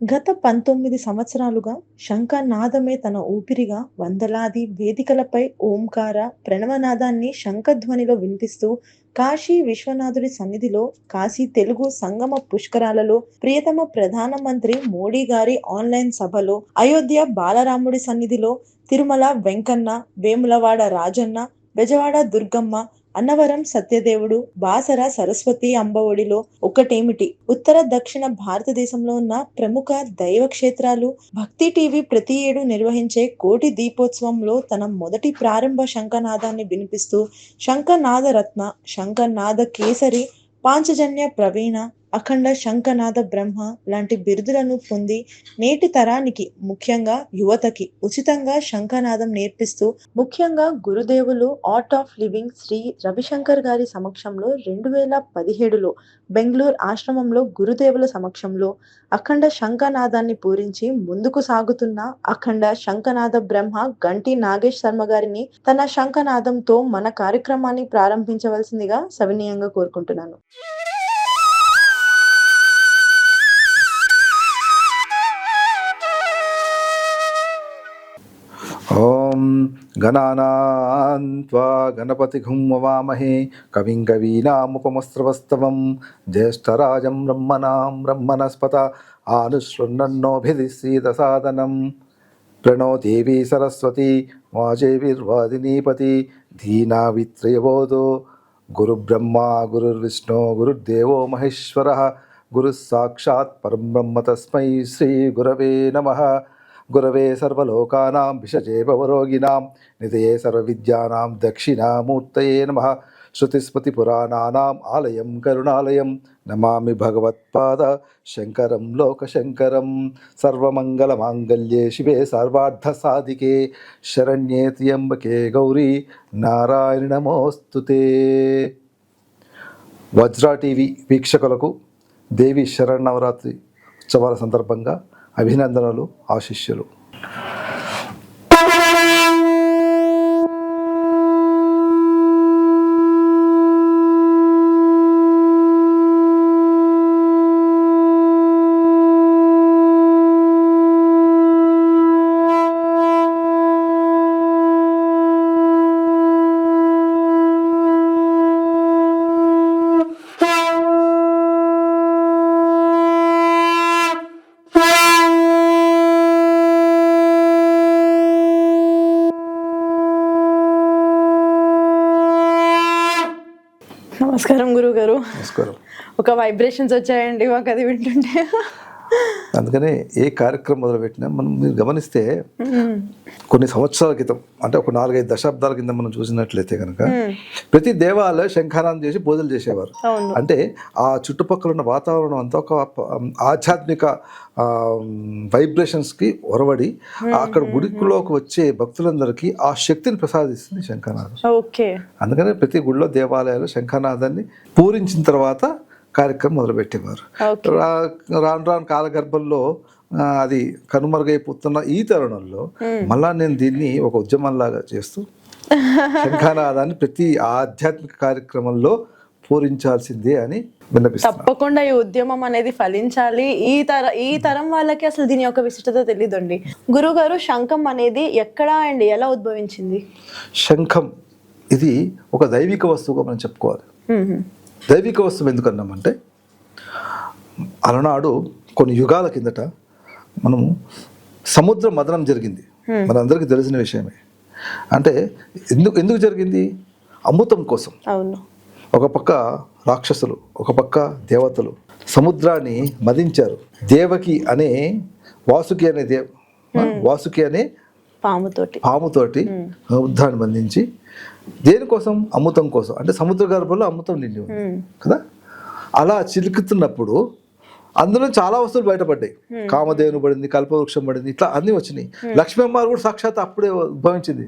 గత పంతొమ్మిది సంవత్సరాలుగా శంఖనాదమే తన ఊపిరిగా వందలాది వేదికలపై ఓంకార ప్రణవనాదాన్ని శంఖధ్వనిలో వినిపిస్తూ కాశీ విశ్వనాథుడి సన్నిధిలో కాశీ తెలుగు సంగమ పుష్కరాలలో ప్రియతమ ప్రధానమంత్రి మోడీ గారి ఆన్లైన్ సభలో అయోధ్య బాలరాముడి సన్నిధిలో తిరుమల వెంకన్న వేములవాడ రాజన్న బెజవాడ దుర్గమ్మ అన్నవరం సత్యదేవుడు బాసర సరస్వతి అంబఒడిలో ఒకటేమిటి? ఉత్తర దక్షిణ భారతదేశంలో ఉన్న ప్రముఖ దైవ క్షేత్రాలు భక్తి టీవీ ప్రతి ఏడు నిర్వహించే కోటి దీపోత్సవంలో తన మొదటి ప్రారంభ శంఖనాదాన్ని వినిపిస్తూ శంఖనాద రత్న శంఖనాద కేసరి పాంచజన్య ప్రవీణ అఖండ శంఖనాద బ్రహ్మ లాంటి బిరుదులను పొంది నేటి తరానికి ముఖ్యంగా యువతకి ఉచితంగా శంఖనాదం నేర్పిస్తూ ముఖ్యంగా గురుదేవులు Art of Living Shri Ravishankar గారి సమక్షంలో రెండు వేల పదిహేడులో బెంగళూరు ఆశ్రమంలో గురుదేవుల సమక్షంలో అఖండ శంఖనాదాన్ని పూరించి ముందుకు సాగుతున్న అఖండ శంఖనాద బ్రహ్మ గంటి నాగేష్ శర్మ గారిని తన శంఖనాదంతో మన కార్యక్రమాన్ని ప్రారంభించవలసిందిగా సవినీయంగా కోరుకుంటున్నాను. గణానాన్వా గణానాన్ త్వా గణపతిఘుం వవామహే కవిం కవీనాముపమస్త్రవస్తవం జ్యేష్ఠరాజం బ్రహ్మణాం బ్రహ్మణస్పత ఆనుశృణన్నోభిధిశ్రీదసాదనం ప్రణో దేవీ సరస్వతి వాజేవిర్వాదినీపతి ధీనావిత్రయబోధో గురుబ్రహ్మా గురుర్విష్ణు గురుర్దేవో మహేశ్వర గురుస్సాక్షాత్ పరం బ్రహ్మ తస్మై శ్రీ గురవే నమః గురవే సర్వలోకానాం విషజే భవరోగిణాం నిధయే సర్వవిద్యానాం దక్షిణామూర్తయే నమ. శృతిస్మృతిపురాణానాం ఆలయం కరుణాలయం నమామి భగవత్పాద శంకరం లోకశంకరం. సర్వమంగళమాంగళ్యే శివే సర్వార్థసాధికే శరణ్యే త్ర్యంబకే గౌరీ నారాయణ నమోస్తుతే వజ్రా టీవీ వీక్షకులకు దేవి శరణవరాత్రి ఉత్సవాల సందర్భంగా అభినందనలు ఆశిష్యులు. నమస్కారం గురువు గారు నమస్కారం. ఒక వైబ్రేషన్స్ వచ్చాయండి మాకు అది వింటుంటే. అందుకనే ఏ కార్యక్రమం మొదలుపెట్టినా మనం మీరు గమనిస్తే కొన్ని సంవత్సరాల క్రితం అంటే ఒక నాలుగైదు దశాబ్దాల కింద మనం చూసినట్లయితే కనుక ప్రతి దేవాలయం శంఖారాన్ని చేసి పూజలు చేసేవారు. అంటే ఆ చుట్టుపక్కల ఉన్న వాతావరణం అంతా ఒక ఆధ్యాత్మిక వైబ్రేషన్స్కి ఒరవడి అక్కడ గుడిలోకి వచ్చే భక్తులందరికీ ఆ శక్తిని ప్రసాదిస్తుంది శంఖనాదం ఓకే. అందుకనే ప్రతి గుడిలో దేవాలయాలు శంఖనాదాన్ని పూరించిన తర్వాత కార్యక్రమం మొదలుపెట్టేవారు. రాను రాను కాలగర్భంలో అది కనుమరుగైపోతున్న ఈ తరుణంలో మళ్ళా నేను దీన్ని ఒక ఉద్యమంలాగా చేస్తూ శంఖానాదాన్ని ప్రతి ఆధ్యాత్మిక కార్యక్రమంలో పూరించాల్సిందే అని తప్పకుండా ఈ ఉద్యమం అనేది ఫలించాలి. ఈ తర ఈ తరం వాళ్ళకి అసలు దీని యొక్క విశిష్టత తెలియదండి గురువు గారు శంఖం అనేది ఎక్కడ అండ్ ఎలా ఉద్భవించింది? శంఖం ఇది ఒక దైవిక వస్తువుగా మనం చెప్పుకోవాలి. దైవిక వస్తువు ఎందుకు అన్నామంటే అలనాడు కొన్ని యుగాల కిందట మనము సముద్ర మదనం జరిగింది. మనందరికీ తెలిసిన విషయమే. అంటే ఎందుకు ఎందుకు జరిగింది? అమృతం కోసం. అవును. ఒక పక్క రాక్షసులు ఒక పక్క దేవతలు సముద్రాన్ని మదించారు. దేవకి అనే వాసుకి అనే దేవ వాసుకి అనే పాముతోటి. పాముతోటి సముద్రాన్ని బంధించి దేనికోసం? అమృతం కోసం. అంటే సముద్ర గర్భంలో అమృతం నిండి ఉంది. కదా? అలా చిలుకుతున్నప్పుడు అందులో చాలా వస్తువులు బయటపడ్డాయి. కామధేను పడింది కల్పవృక్షం పడింది ఇట్లా అన్నీ వచ్చినాయి. లక్ష్మీ అమ్మారు కూడా సాక్షాత్ అప్పుడే ఉద్భవించింది.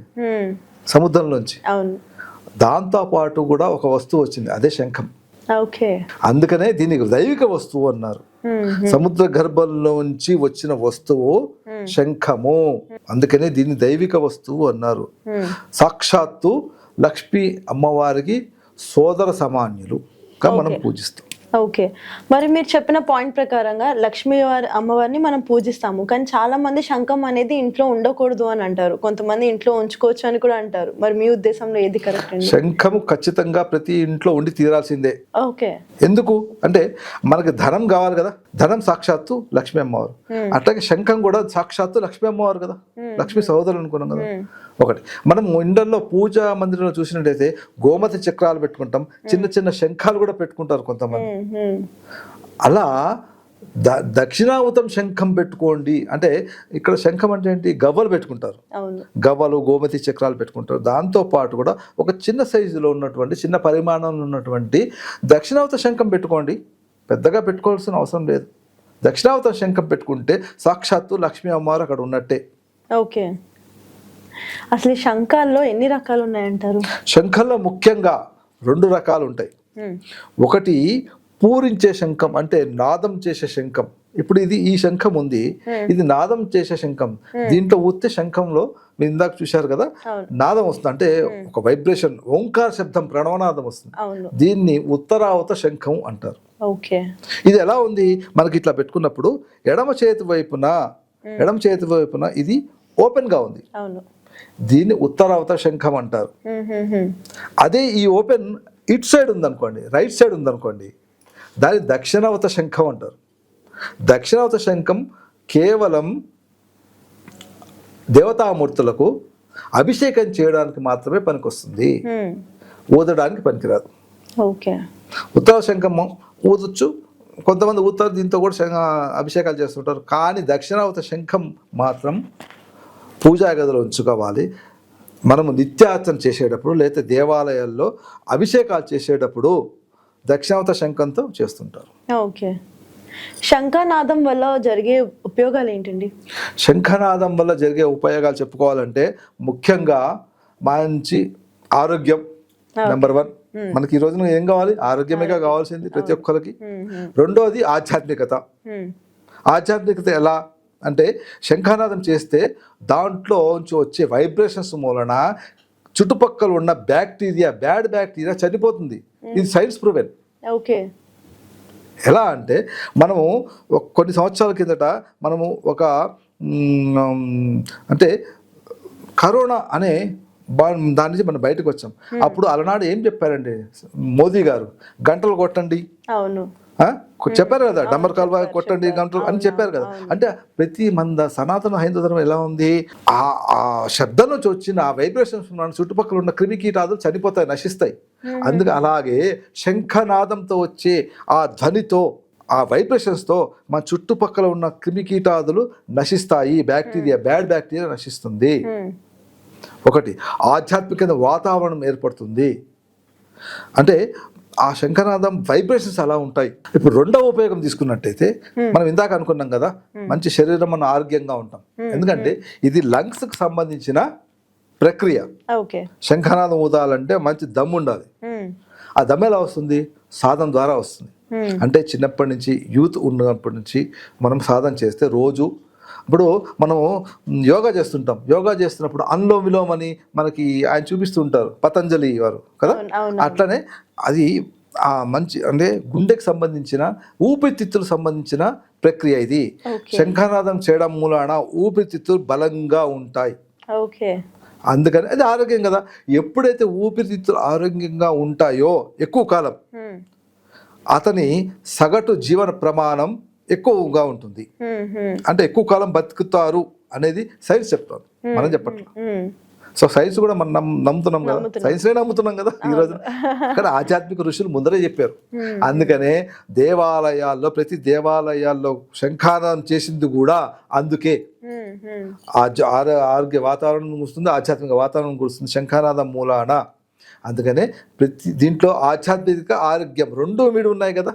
సముద్రంలోంచి దాంతో పాటు కూడా ఒక వస్తువు వచ్చింది అదే శంఖం. ఓకే. అందుకనే దీనికి దైవిక వస్తువు అన్నారు. సముద్ర గర్భంలోంచి వచ్చిన వస్తువు శంఖము. అందుకనే దీన్ని దైవిక వస్తువు అన్నారు. సాక్షాత్తు లక్ష్మీ అమ్మవారికి సోదర సమాన్యులుగా మనం పూజిస్తాం. ఓకే మరి మీరు చెప్పిన పాయింట్ ప్రకారంగా లక్ష్మీ వారి అమ్మవారిని మనం పూజిస్తాము. కానీ చాలా మంది శంఖం అనేది ఇంట్లో ఉండకూడదు అని అంటారు. కొంతమంది ఇంట్లో ఉంచుకోవచ్చు అని కూడా అంటారు. మరి మీ ఉద్దేశంలో ఏది కరెక్ట్ శంఖము ఖచ్చితంగా ప్రతి ఇంట్లో ఉండి తీరాల్సిందే. ఓకే ఎందుకు? అంటే మనకి ధనం కావాలి కదా. ధనం సాక్షాత్తు లక్ష్మీ అమ్మవారు. అట్లాగే శంఖం కూడా సాక్షాత్తు లక్ష్మీ అమ్మవారు కదా. లక్ష్మీ సహోదరులు అనుకున్నాం కదా. ఒకటి. మనం ఇండల్లో పూజా మందిరంలో చూసినట్టయితే గోమతి చక్రాలు పెట్టుకుంటాం. చిన్న చిన్న శంఖాలు కూడా పెట్టుకుంటారు కొంతమంది. అలా ద దక్షిణావతం శంఖం పెట్టుకోండి. అంటే ఇక్కడ శంఖం అంటే ఏంటి? గవ్వలు పెట్టుకుంటారు. గవ్వలు గోమతి చక్రాలు పెట్టుకుంటారు. దాంతో పాటు కూడా ఒక చిన్న సైజులో ఉన్నటువంటి చిన్న పరిమాణంలో ఉన్నటువంటి దక్షిణావత శంఖం పెట్టుకోండి. పెద్దగా పెట్టుకోవాల్సిన అవసరం లేదు. దక్షిణావత శంఖం పెట్టుకుంటే సాక్షాత్తు లక్ష్మీ అమ్మవారు అక్కడ ఉన్నట్టే. ఓకే. అసలు శంఖాల్లో ఎన్ని రకాలు ఉన్నాయంటారు? శంఖంలో ముఖ్యంగా రెండు రకాలు ఉంటాయి. ఒకటి పూరించే శంఖం అంటే నాదం చేసే శంఖం. ఇప్పుడు ఇది ఈ శంఖం ఉంది. ఇది నాదం చేసే శంఖం. దీంట్లో ఊస్తే శంఖంలో మీరు ఇందాక చూశారు కదా. నాదం వస్తుంది. అంటే ఒక వైబ్రేషన్ ఓంకార శబ్దం ప్రణవనాదం వస్తుంది. దీన్ని ఉత్తరావత శంఖం అంటారు. ఓకే. ఇది ఎలా ఉంది? మనకి ఇట్లా పెట్టుకున్నప్పుడు ఎడమ చేతి వైపున ఎడమ చేతి వైపున ఇది ఓపెన్గా ఉంది దీన్ని ఉత్తరావత శంఖం అంటారు. అదే ఈ ఓపెన్ ఇట్ సైడ్ ఉందనుకోండి రైట్ సైడ్ ఉందనుకోండి దాన్ని దక్షిణావత శంఖం అంటారు. దక్షిణావత శంఖం కేవలం దేవతామూర్తులకు అభిషేకం చేయడానికి మాత్రమే పనికొస్తుంది. మ్మ్. ఊదడానికి పనికిరాదు. ఓకే. ఉత్తర శంఖం ఊదొచ్చు. కొంతమంది ఊతారు దీంతో కూడా శంఖ అభిషేకాలు చేస్తుంటారు. కానీ దక్షిణావత శంఖం మాత్రం పూజా గదిలో ఉంచుకోవాలి. మనము నిత్యార్చన చేసేటప్పుడు లేదా దేవాలయాల్లో అభిషేకాలు చేసేటప్పుడు దక్షిణావత శంఖంతో చేస్తుంటారు. ఓకే. శంఖనాదం వల్ల జరిగే ఉపయోగాలు ఏంటండి? శంఖనాదం వల్ల జరిగే ఉపయోగాలు చెప్పుకోవాలంటే ముఖ్యంగా మంచి ఆరోగ్యం నెంబర్ వన్. మనకి ఈ రోజున ఏం కావాలి? ఆరోగ్యమేగా కావాల్సింది ప్రతి ఒక్కరికి. రెండోది ఆధ్యాత్మికత. ఆధ్యాత్మికత ఎలా అంటే శంఖానాదం చేస్తే దాంట్లో నుంచి వచ్చే వైబ్రేషన్స్ మూలన చుట్టుపక్కల ఉన్న బ్యాక్టీరియా బ్యాడ్ బ్యాక్టీరియా చనిపోతుంది. ఇది సైన్స్ ప్రూవెన్ ఓకే ఎలా అంటే మనము కొన్ని సంవత్సరాల కిందట మనము ఒక అంటే కరోనా అనే దాని నుంచి మనం బయటకు వచ్చాం. అప్పుడు అలనాడు ఏం చెప్పారండి? మోదీ గారు గంటలు కొట్టండి. అవును? కొ- చెప్పారు కదా డంబర్ కాలువ కొట్టండి గంటలు అని చెప్పారు కదా. అంటే ప్రతి మంద సనాతన హైందవ ధర్మం ఎలా ఉంది? ఆ ఆ శబ్దం నుంచి వచ్చిన ఆ వైబ్రేషన్స్ మన చుట్టుపక్కల ఉన్న క్రిమి కీటాలు చనిపోతాయి నశిస్తాయి. అందుకే అలాగే శంఖనాదంతో వచ్చే ఆ ధ్వనితో ఆ వైబ్రేషన్స్తో మన చుట్టుపక్కల ఉన్న క్రిమి కీటాదులు నశిస్తాయి బ్యాక్టీరియా బ్యాడ్ బ్యాక్టీరియా నశిస్తుంది. మ్మ్. ఒకటి ఆధ్యాత్మిక వాతావరణం ఏర్పడుతుంది. అంటే ఆ శంఖనాదం వైబ్రేషన్స్ అలా ఉంటాయి. ఇప్పుడు రెండవ ఉపయోగం తీసుకున్నట్టయితే మనం ఇందాక అనుకున్నాం కదా మంచి శరీరం మన ఆరోగ్యంగా ఉంటాం. ఎందుకంటే ఇది లంగ్స్కి సంబంధించిన ప్రక్రియ. శంఖనాదం ఊదాలంటే మంచి దమ్ము ఉండాలి. ఆ దమ్ము ఎలా వస్తుంది? సాధన ద్వారా వస్తుంది. అంటే చిన్నప్పటి నుంచి యూత్ ఉన్నప్పటి నుంచి మనం సాధన చేస్తే రోజు ఇప్పుడు మనము యోగా చేస్తుంటాం. యోగా చేస్తున్నప్పుడు అనులోమ విలోమ అని మనకి ఆయన చూపిస్తుంటారు పతంజలి వారు కదా. అట్లనే అది ఆ మంచి అంటే గుండెకి సంబంధించిన ఊపిరితిత్తులకు సంబంధించిన ప్రక్రియ ఇది. శంఖనాదం చేయడం మూలాన ఊపిరితిత్తులు బలంగా ఉంటాయి. ఓకే. అందుకని అది ఆరోగ్యం కదా. ఎప్పుడైతే ఊపిరితిత్తులు ఆరోగ్యంగా ఉంటాయో ఎక్కువ కాలం. అతని సగటు జీవన ప్రమాణం ఎక్కువగా ఉంటుంది. అంటే ఎక్కువ కాలం బతుకుతారు అనేది సైన్స్ చెప్తారు మనం చెప్పట్లేదు మ్మ్. సో సైన్స్ కూడా మనం నమ్- నమ్ముతున్నాం కదా. సైన్స్నే నమ్ముతున్నాం కదా ఈ రోజు. కానీ ఆధ్యాత్మిక ఋషులు ముందరే చెప్పారు. అందుకనే దేవాలయాల్లో ప్రతి దేవాలయాల్లో శంఖానాదం చేసింది కూడా అందుకే. ఆరోగ్య వాతావరణం వస్తుంది ఆధ్యాత్మిక వాతావరణం కురుస్తుంది శంఖానాదం మూలాన. అందుకనే ప్రతి దీంట్లో ఆధ్యాత్మిక ఆరోగ్యం రెండు వీడు ఉన్నాయి కదా.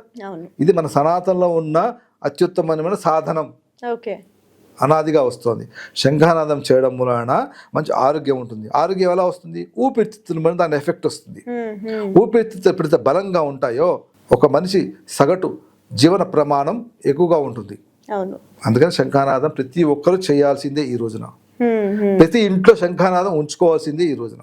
ఇది మన సనాతనలో ఉన్న అత్యుత్తమమైన సాధనం. ఓకే. అనాదిగా వస్తుంది. శంఖానాదం చేయడం మూలాన మంచి ఆరోగ్యం ఉంటుంది. ఆరోగ్యం ఎలా వస్తుంది? ఊపిరితిత్తుల మీద దాని ఎఫెక్ట్ వస్తుంది. ఊపిరితిత్తులు ఎప్పుడైతే బలంగా ఉంటాయో ఒక మనిషి సగటు జీవన ప్రమాణం ఎక్కువగా ఉంటుంది. అందుకని శంఖానాదం ప్రతి ఒక్కరూ చేయాల్సిందే ఈ రోజున. ప్రతి ఇంట్లో శంఖానాదం ఉంచుకోవాల్సిందే ఈ రోజున.